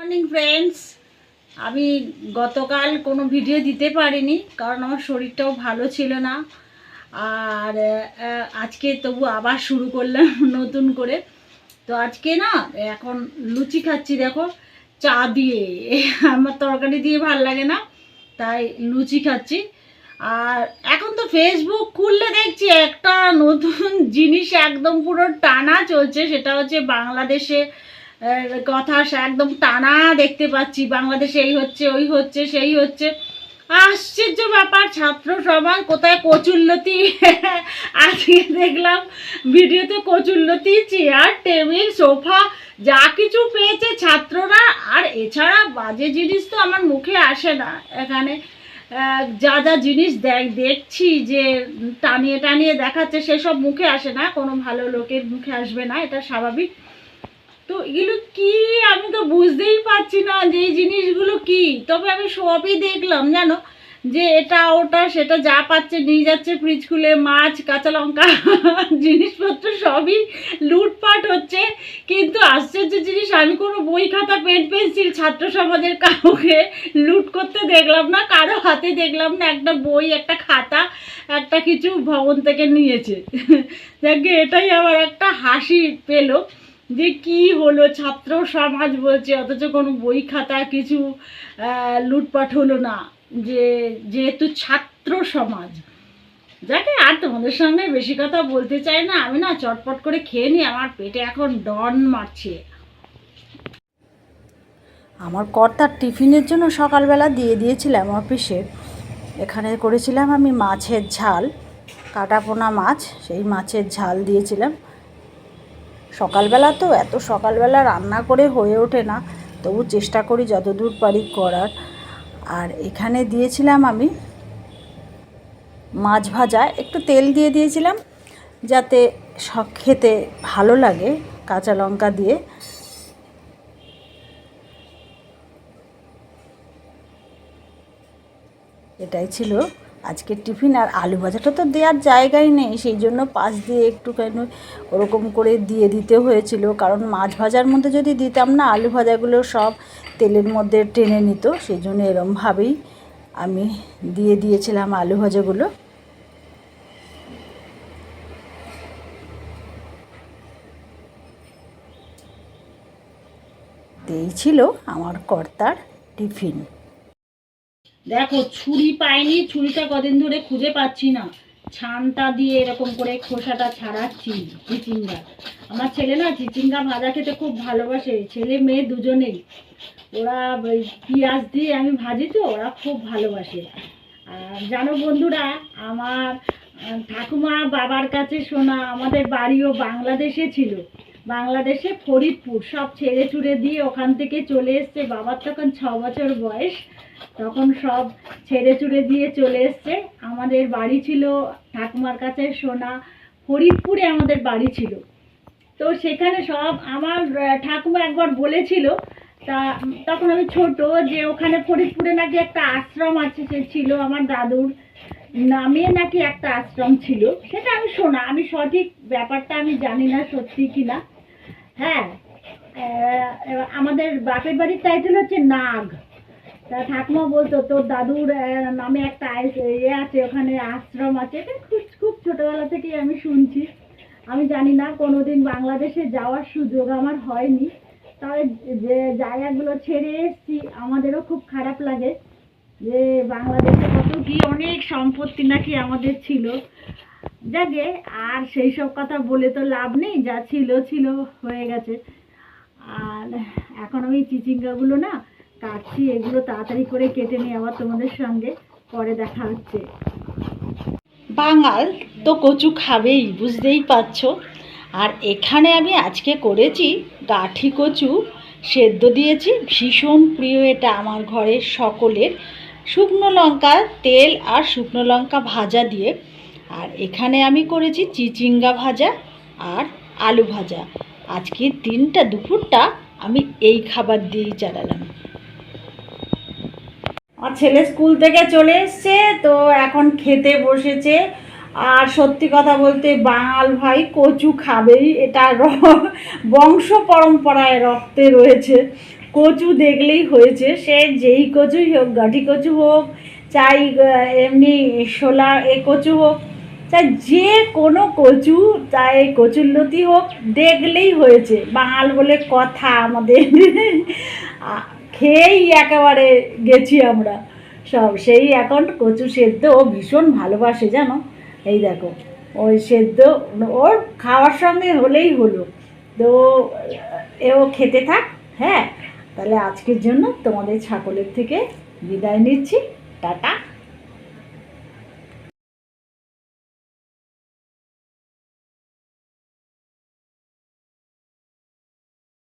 Morning friends আমি গতকাল কোনো ভিডিও দিতে পারিনি, কারণ আমার শরীরটাও ভালো ছিল না। আর আজকে তবু আবার শুরু করলাম নতুন করে। তো আজকে না, এখন লুচি খাচ্ছি, দেখো, চা দিয়ে। আমার তরকারি দিয়ে ভালো লাগে না, তাই লুচি খাচ্ছি। আর এখন তো ফেসবুক খুললে দেখছি একটা নতুন জিনিস একদম পুরো টানা চলছে, সেটা হচ্ছে বাংলাদেশে কথা একদম টানা দেখতে পাচ্ছি। বাংলাদেশে এই হচ্ছে, ওই হচ্ছে, সেই হচ্ছে। আশ্চর্য ব্যাপার, ছাত্র সমাজ কোথায় কচুল্লতি আজকে দেখলাম, ভিডিওতে কচুল্লতি চেয়ার, টেবিল, সোফা, যা কিছু পেয়েছে ছাত্ররা। আর এছাড়া বাজে জিনিস তো আমার মুখে আসে না এখানে। যা যা জিনিস দেখ, দেখছি যে টানিয়ে টানিয়ে দেখাচ্ছে, সেসব মুখে আসে না। কোনো ভালো লোকের মুখে আসবে না, এটা স্বাভাবিক। তো এগুলো কি? আমি তো বুঝতেই পারছি না যে এই জিনিসগুলো কি। তবে আমি সবই দেখলাম, জানো? যে এটা, ওটা, সেটা যা পাচ্ছে, নিয়ে যাচ্ছে ফ্রিজ খুলে, মাছ, কাঁচা লঙ্কা, জিনিসপত্র সবই লুটপাট হচ্ছে। কিন্তু আশ্চর্য জিনিস, আমি কোনো বই খাতা, পেন, পেন্সিল, ছাত্র সমাজের কাউকে লুট করতে দেখলাম না, কারও হাতে দেখলাম না, একটা বই, একটা খাতা, একটা কিছু ভবন থেকে নিয়েছে। যাকে এটাই আমার একটা হাসি পেল। যে কি হলো? ছাত্র সমাজ বলছে, অথচ কোনো বই খাতা কিছু লুটপাট হলো না। যে যেহেতু ছাত্র সমাজ, যাকে আর তোমাদের সঙ্গে বেশি কথা বলতে চাই না, আমি না চটপট করে খেয়ে নিই, আমার পেটে এখন ডন মারছে। আমার কর্তার টিফিনের জন্য সকালবেলা দিয়ে দিয়েছিলাম অফিসে। এখানে করেছিলাম আমি মাছের ঝাল, কাটাপোনা মাছ, সেই মাছের ঝাল দিয়েছিলাম। সকালবেলা তো এত সকালবেলা রান্না করে হয়ে ওঠে না, তবু চেষ্টা করি যতদূর পারি করার। আর এখানে দিয়েছিলাম আমি মাছ ভাজা, একটু তেল দিয়ে দিয়েছিলাম যাতে সব খেতে ভালো লাগে কাঁচা লঙ্কা দিয়ে। এটাই ছিল আজকের টিফিন আর আলু ভাজাটা তো দেওয়ার জায়গাই নেই, সেই জন্য পাশ দিয়ে একটুখানি ওরকম করে দিয়ে দিতে হয়েছিল। কারণ মাছ ভাজার মধ্যে যদি দিতাম না, আলু ভাজাগুলো সব তেলের মধ্যে টেনে নিত, সেই জন্য এরমভাবেই আমি দিয়ে দিয়েছিলাম আলু ভাজাগুলো। এই ছিল আমার কর্তার টিফিন। দেখো, ছুরি পাইনি, ছুরিটা কদিন ধরে খুঁজে পাচ্ছি না। ছানটা দিয়ে এরকম করে খোসাটা ছাড়াচ্ছি চিচিঙ্গা। আমার ছেলে না চিচিঙ্গা ভাজা খেতে খুব ভালোবাসে। ছেলে, মেয়ে দুজনেই। ওরা পেঁয়াজ দিয়ে আমি ভাজি তো, ওরা খুব ভালোবাসে। আর জানো বন্ধুরা, আমার ঠাকুমা বাবার কাছে শোনা, আমাদের বাড়িও বাংলাদেশে ছিল। বাংলাদেশে ফরিদপুর, সব ছেড়ে ছুড়ে দিয়ে ওখান থেকে চলে এসছে। বাবার তখন ছ বছর বয়স, তখন সব ছেড়ে চুড়ে দিয়ে চলে এসছে। আমাদের বাড়ি ছিল ঠাকুমার কাছে সোনা, ফরিদপুরে আমাদের বাড়ি ছিল। তো সেখানে সব আমার ঠাকুমা একবার বলেছিল, তা তখন আমি ছোট যে ওখানে ফরিদপুরে নাকি একটা আশ্রম আছে, সে ছিল আমার দাদুর। নামে নাকি একটা আশ্রম ছিল। সেটা আমি শোনা আমি সঠিক ব্যাপারটা আমি জানি না সত্যি কিনা হ্যাঁ আহ, আমাদের বাপের বাড়ির টাইটেল হচ্ছে নাগ। তা ঠাকুমা বলতো তোর দাদুর নামে একটা ইয়ে আছে ওখানে আশ্রম আছে। এটা খুব খুব ছোটবেলা থেকেই আমি শুনছি। আমি জানি না কোনো দিন বাংলাদেশে যাওয়ার সুযোগ আমার হয়নি। তবে যে জায়গাগুলো ছেড়ে এসেছি আমাদেরও খুব খারাপ লাগে। যে বাংলাদেশে কত কি অনেক সম্পত্তি নাকি আমাদের ছিল। যাকে আর সেই সব কথা বলে তো লাভ নেই, যা ছিল ছিল, হয়ে গেছে। আর এখন আমি চিচিঙ্গাগুলো না কাটছি, এগুলো তাড়াতাড়ি করে কেটে নিয়ে আবার তোমাদের সঙ্গে পরে দেখা হচ্ছে। বাঙাল তো কচু খাবেই, বুঝতেই পারছ? আর এখানে আমি আজকে করেছি গাঠি কচু, সেদ্ধ দিয়েছি। ভীষণ প্রিয় এটা আমার ঘরের সকলের। শুকনো লঙ্কা, তেল আর শুকনো লঙ্কা ভাজা দিয়ে। আর এখানে আমি করেছি চিচিঙ্গা ভাজা আর আলু ভাজা। আজকে তিনটা দুপুরটা আমি এই খাবার দিয়েই চালালাম। আমার ছেলে স্কুল থেকে চলে এসছে, তো এখন খেতে বসেছে। আর সত্যি কথা বলতে বাঙাল ভাই কচু খাবেই। এটা বংশ পরম্পরায় রক্তে রয়েছে। কচু দেখলেই হয়েছে সে যেই কচুই হোক, গাঠি কচু হোক, চাই এমনি শোলা এ কচু হোক, চাই যে কোনো কচু, চাই কচুরলতি হোক, দেখলেই হয়েছে। বাঙাল বলে কথা আমাদের। খেয়েই একেবারে গেছি আমরা। সব সেই এখন কচু সেদ্ধ ও ভীষণ ভালোবাসে জানো? এই দেখো, ওই সেদ্ধ, ওর খাওয়ার সঙ্গে হলেই হলো। তো এও খেতে থাক হ্যাঁ? তাহলে আজকের জন্য তোমাদের ছাগলের থেকে বিদায় নিচ্ছি। টাটা।